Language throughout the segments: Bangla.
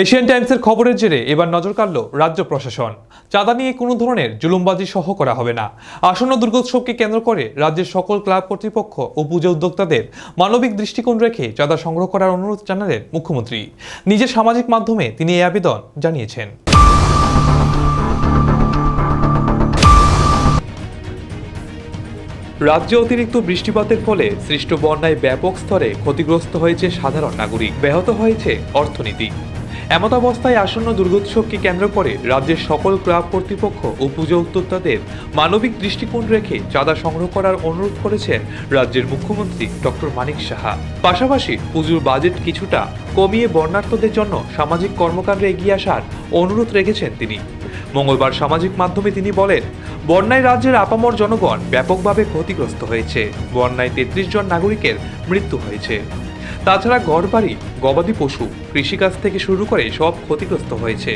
এশিয়ান টাইমসের খবরের জেরে এবার নজর কাড়ল রাজ্য প্রশাসন। চাঁদা নিয়ে কোনো ধরনের জুলুমবাজি সহ করা হবে না। আসন্ন দুর্গোৎসবকে কেন্দ্র করে রাজ্যের সকল ক্লাব কর্তৃপক্ষ ও পুজো উদ্যোক্তাদের মানবিক দৃষ্টিকোণ রেখে চাঁদা সংগ্রহ করার অনুরোধ জানালেন মুখ্যমন্ত্রী। নিজের সামাজিক মাধ্যমে তিনি এই আবেদন জানিয়েছেন। রাজ্যে অতিরিক্ত বৃষ্টিপাতের ফলে সৃষ্ট বন্যায় ব্যাপক স্তরে ক্ষতিগ্রস্ত হয়েছে সাধারণ নাগরিক। ব্যাহত হয়েছে অর্থনীতি। এমতাবস্থায় আসন্ন দুর্গোৎসবকে কেন্দ্র করে রাজ্যের সকল ক্লাব কর্তৃপক্ষ ও পুজো উদ্যোক্তাদের মানবিক দৃষ্টিকোণ রেখে চাঁদা সংগ্রহ করার অনুরোধ করেছেন রাজ্যের মুখ্যমন্ত্রী ডক্টর মানিক সাহা। পাশাপাশি পুজোর বাজেট কিছুটা কমিয়ে বর্ণার্থদের জন্য সামাজিক কর্মকাণ্ডে এগিয়ে আসার অনুরোধ রেখেছেন তিনি। মঙ্গলবার সামাজিক মাধ্যমে তিনি বলেন, বন্যায় রাজ্যের আপামর জনগণ ব্যাপকভাবে ক্ষতিগ্রস্ত হয়েছে। বন্যায় তেত্রিশ জন নাগরিকের মৃত্যু হয়েছে। তাছাড়া ঘরবাড়ি গবাদি পশু কৃষিকাজ থেকে শুরু করে সব ক্ষতিগ্রস্ত হয়েছে।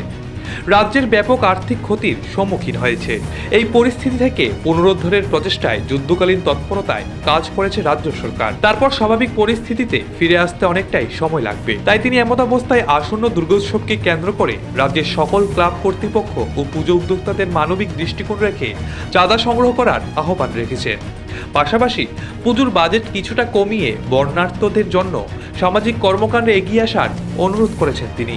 রাজ্যের ব্যাপক আর্থিক ক্ষতির সম্মুখীন হয়েছে। এই পরিস্থিতি থেকে পুনরুদ্ধারের প্রচেষ্টায় যুদ্ধকালীন তৎপরতায় কাজ করেছে রাজ্য সরকার। তারপর স্বাভাবিক পরিস্থিতিতে ফিরে আসতে অনেকটাই সময় লাগবে। তাই তিনি এমতাবস্থায় আসন্ন দুর্গোৎসবকে কেন্দ্র করে রাজ্যের সকল ক্লাব কর্তৃপক্ষ ও পুজো উদ্যোক্তাদের মানবিক দৃষ্টিকোণ রেখে চাঁদা সংগ্রহ করার আহ্বান রেখেছেন। পাশাপাশি পুজোর বাজেট কিছুটা কমিয়ে বর্ণার্থদের জন্য সামাজিক কর্মকাণ্ডে এগিয়ে আসার অনুরোধ করেছেন তিনি।